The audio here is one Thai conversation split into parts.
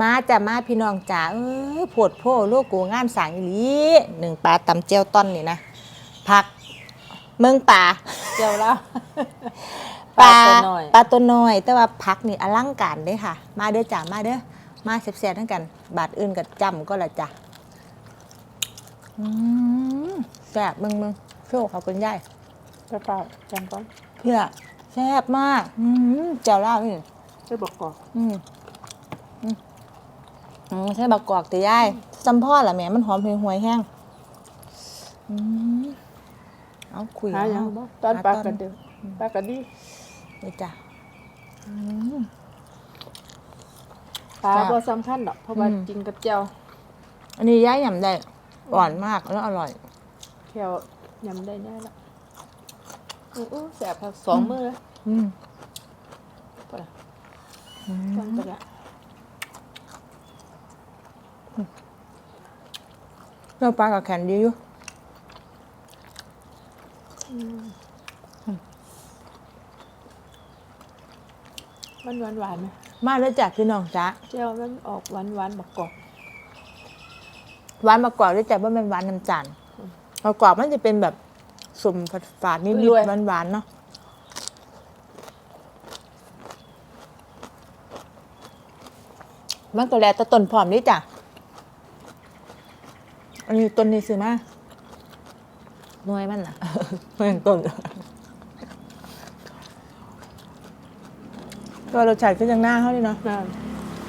มาจะมาพี่น้องจ๋าเอ้ยโพดโพโลโกงานสร้างอีหลีหนึ่งปลาตำเจียวต้นนี่นะผักเมืองป่าเจียวแล้วปลาตัวน้อยปลาตัวน้อย แต่ว่าผักนี่อลังการเด้ค่ะ มาเด้อจ้ามาเด้อมาแซ่บๆทั้งกัน บาทอื่นกับจำก็ละจ้ะอืมแซ่บมึงมึงโชว์เขาเป็นใหญ่กระเป๋าจำก่อนเพื่อแซ่บมาก อืมเจ้าเล่านี่ช่วยบอกก่อนอืมอืม อืมใช่บักกอกแต่ย่ายจำพ่อละแหม่มันหอมห่วยๆแห้งอืมเอาคุยหายังเอบ่ตอนหปลากันเดียวปลากันดีนี่จ้ะอืม ปลาจ้ะบ่สำคัญหรอกเพราะว่าอืม กินกับเจียวอันนี้ย่ายยำได้หวานมากแล้วอร่อย แค่ยำได้แน่ละอู้อู้แสบครับสองมือเลยอืมไปละอืต้นมไปละ เนื้อปลากับแขนดีอยู่มันหวานหวานๆไหมมาแล้วจ้ะพี่น้องจ้ะเจียวมันออกหวานหวานๆบักกอกหวานบักกอกด้วยจ้ะว่ามันหวานน้ำจานบักกอกมันจะเป็นแบบสมฝาดๆนิดๆหวานๆเนาะมันก็แล้วแต่ต้นพร้อมนี่จ้ะ อันนี้ต้นนี้ซื้อมาหน่วยมันน่ะเมื่อต้นก็รสชาติก็ยังหน้าเขาดีเนาะนั่น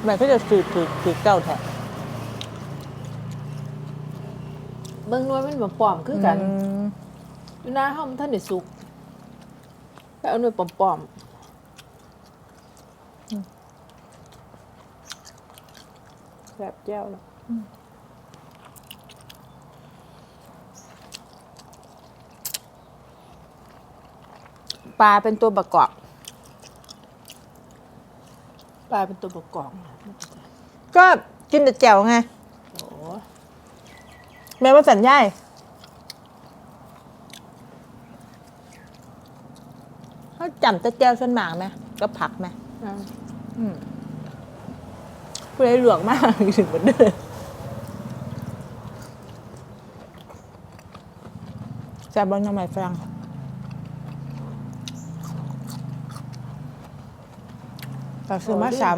แบบก็จะสืดสืดสืดเก่าแท้เบิ่งหน้อยมันบ่ปลอมคือกันอืมอยู่หน้าเฮามันท่านได้สุกแล้วเอาหน่วยปลอมๆแบบเจียวแล้ว ปลาเป็นตัวประกอบ ปลาเป็นตัวประกอบก็กินแต่แจ่วไงโอ้แม้ว่าสัญญาณเขาจำแต่แจ่วส่วนหมากไหมก็ผักไหมนั่นอืมผู้ใดหลวกมากถึงเหมือนเดิมแซ่บบนน้ำมันฝรั่ง แต่ซื้อมาสาม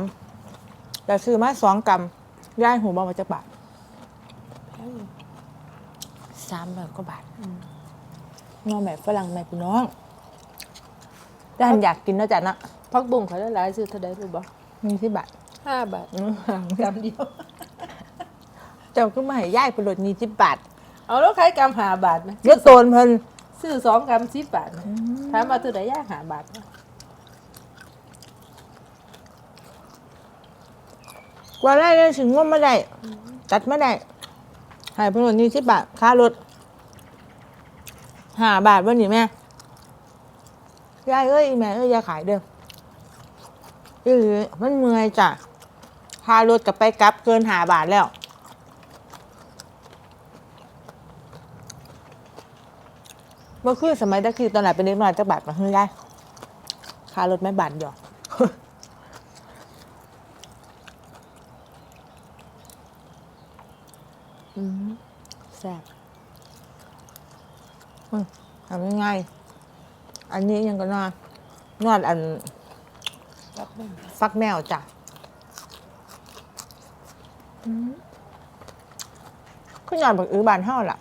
แต่ซื้อมาสองกำย่ายหูบอมาจากบาทแพงอยู่สามร้อยกว่าบาทน้องแม่ฝรั่งแม่พี่น้องด้านอยากกินเนอะจ๊ะเนาะพักบุ้งเขาได้หลายซื้อเท่าใดรู้บ่มีที่บาทห้าบาทอื้อห่างกำเดียวเจ้าก็มาให้ย่ายไปโหลดมีที่บาทเอาแล้วขายกำห้าบาทไหมเยอะโตนเพิ่นซื้อสองกำสิบบาทไหมถามมาตัวใดย่างห้าบาทวะ กว่าได้เลยถึงงมมาได้ตัดไมาได้หายไปโหลดมีที่บาทค่ารถห้าบาทวันนี้แม่ยายเอ้ยแม่เอ้ยอย่าขายเด้ออีหลีมันเมื่อยจ้ะค่ารถกลับไปกลับเกินห้าบาทแล้วเมื่อคืนสมัยตะกี้ตอนไหนเป็นเด็กน้อยจะบาทมาเฮ้ยได้ค่ารถแม่บาทหยอก อืมแซ่บอืม ทำง่ายๆอันนี้ยังก็นอนนอนอันรับบุ้งฟักแมวจ้ะอืมก็นอนบักอือบานเท่าล่ะ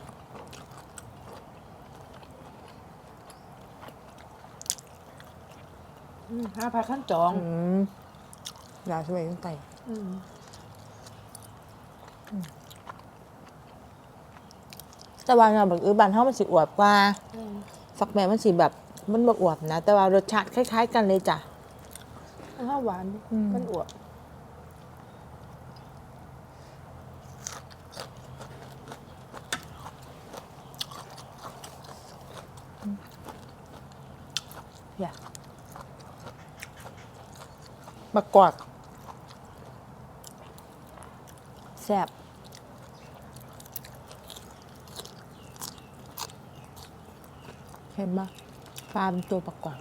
อืมห้าพันขั้นจองอืมยาสมัยตั้งแต่อืม แต่ว่านอนบักอือบานเท่ามันสิอวบกว่าอืมฟักแมวมันสิแบบมันบอวบนะ แต่ว่ารสชาติคล้าย ๆ กันเลยจ้ะห้าหวานอืมมันอวบอยากบักกอดแซ่บ เห็นปะปลาเป็นตัวประกอบ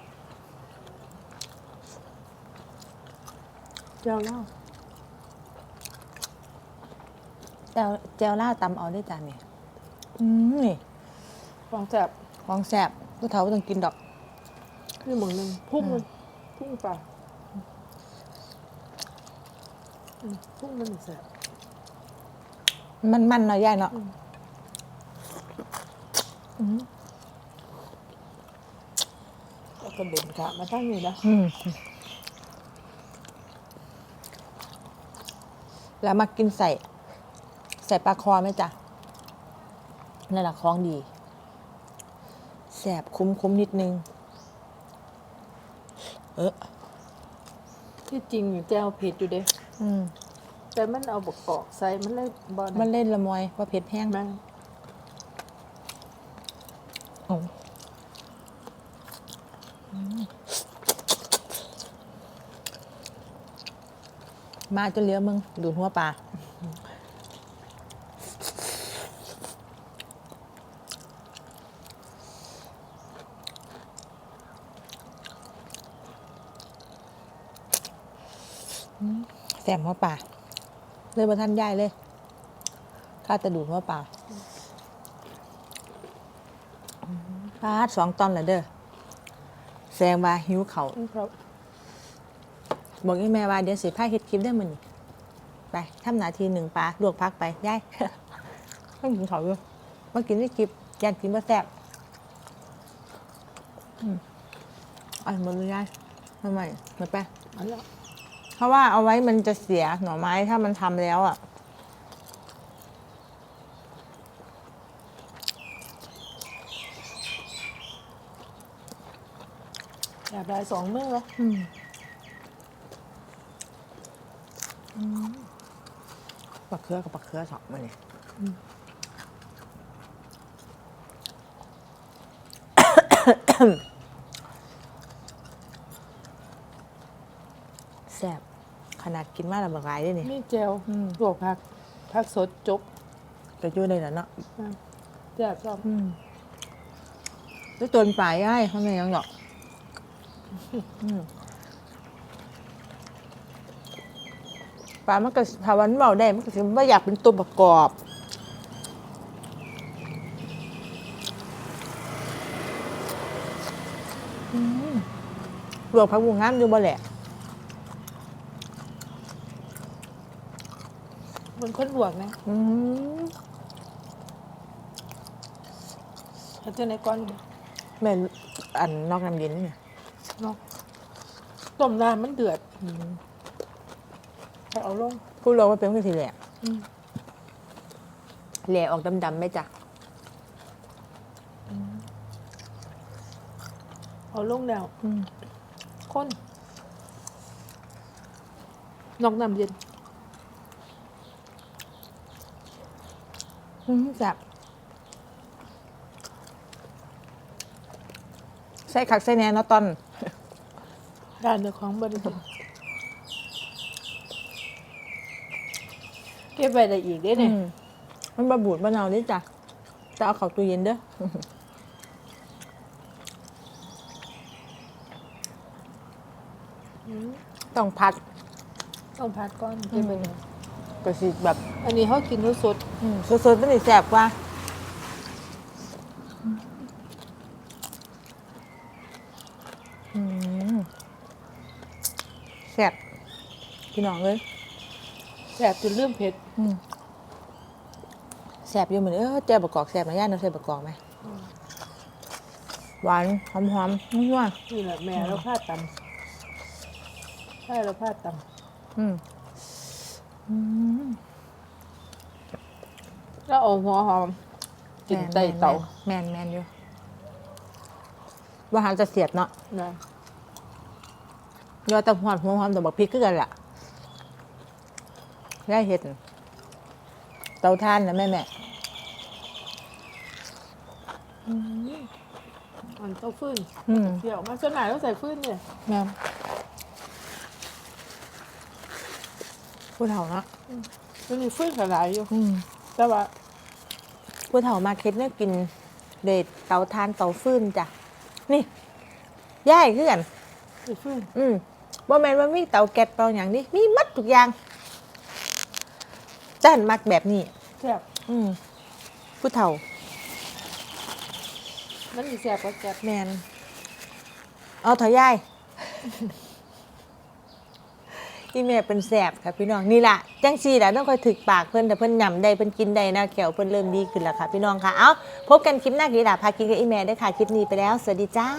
เจ้าเล่าวแจวล่าวตำเอาได้จานนี่อืมนี่ฟองแสบของแสบผู้เฒ่าบ่ต้องกินดอก นี่หมึงหนึ่งพุ่งมันพุ่งปลาอืมพุ่งมันแสบมันมันๆหน่อยย่ายเนาะอืม แล้วก็เด่นกะมาตั้งนี่นะอืมแล้วมากินใส่ ใส่ปลาคอไหมจ๊ะนั่นแหละของดีแสบคุ้มคุ้มๆนิดนึง เออที่จริงอยู่แจวเผ็ดอยู่เด้อืมแต่มันเอาบกกอกใส่มันเลยบอลมันเล่นละมอยว่าเผ็ดแห้งแม่งโอ้ มาจนเลี้ยวมึง ดูดหัวปลาแสบหัวปลาเลยมาทันย่ายเลยข้าจะดูดหัวปลาปลาสองตอนและเด้อแสงว่าหิวเขาครั บบอกอีแม่ว่าเดี๋ยวสิพาเฮ็ดคลิปได้อมื้อนี้ไปทำหนาทีหนึ่งปลาลวกพักไปย่ายต้องกินเขาวอยู่มากินในคลิปยานกินบ่แซ่บอืมเอันหมดเลยย่ายทำไมหมดไปอันนี้เพราะว่าเอาไว้มันจะเสียหน่อไม้ถ้ามันทำแล้วอะอยากได้สองมื้อแล้ว อืมปักเครือกับปักเครือสองมาเนี่ยแซ่บขนาดกินมากแล้วบักหลายด้วยนี่มีแจวอืมลวกผักผักสดจบจะช่วยได้แล้วเนาะอะแซ่บชอบอืมด้วยตัวปลายย่ายเขาไม่ยังหรอกอืม ปลามันก็ถ้าวันเบาได้มันก็สิว่าอยากเป็นตัวประกอบอืมลวกผักบุ้งงามอยู่บ่แหละมันคนลวกนะอืมเขาจะในก้อนอยู่แม่อันนอกน้ำเย็นนี่เนี่ย เนาะต้มน้ำมันเดือดให้ เอาลงพูดเราว่าเป็นคนสีแหละอืมแหล่ออกดำๆไหมจ๊ะเอาลงแล้วอืมข้นนอกน้ำเย็นอืมแซ่บใส่ขักใส่แหน่เนาะตอนด้านเนื้อของบริสุท เก็บไว้ได้อีกได้เนี่ยอืมมันบะบูดบะเนาดิจ้ะจะเอาเข้าตู้เย็นเด้ออืมต้องพัดต้องพัดก้อนเก็บไว้เลยก็สิแบบอันนี้เขากินสดอืมสดๆมันสิแซ่บกว่า อืมแซ่บพี่น้องเลยๆ แสบจนเริ่มเผ็ดอืมแซ่บอยู่เหมือนเออแจ่วประกอบแซ่บนะย่าเนาะใส่ประกอบไหมหวานหอมหอมๆนัวนี่แหละแม่เราพลาดตำใช่เราพลาดตอืมอืมำแล้วเอาหัวหอมกินไตเต่าแมนแมนอยู่ว่าหางจะเสียบเนาะนะยอดแตะหอดหัวหอมแต่บักพริกคือกันแหละ ได้เห็ด เตาท่านนะแม่แม่อันเต้าฟื้นอืมเดี๋ยวมาส่วนไหนต้องใส่ฟื้นเนี่ยแม่ผู้เฒ่าเนาะมันมีฟื้นขลายอยู่ อืมแต่ว่าผู้เฒ่ามาเค็ดเนี่ยกินเดทเตาทานเตาฟืนจ้ะ นี่ย่ายคือกันมีฟื้น อืมบ่แม่นว่ามีเตาแก๊สเตาอย่างนี้มีหมัดทุกอย่าง จ้านมักแบบนี้แซ่บอืมผู้เฒ่า มันมีแซ่บก็แซ่บแมนเอาเถอะยาย อีแม่เป็นแสบค่ะพี่น้องนี่ล่ะจังซี่ล่ะต้องคอยถึกปากเพิ่นแต่เพิ่นยำได้เพิ่นกินได้นะแขวเพิ่นเริ่มดีขึ้นแล้วค่ะพี่น้องค่ะ เอาพบกันคลิปหน้ากีฬาพากินกับอีแม่ได้อค่ะคลิปนี้ไปแล้ว สวัสดีจ้า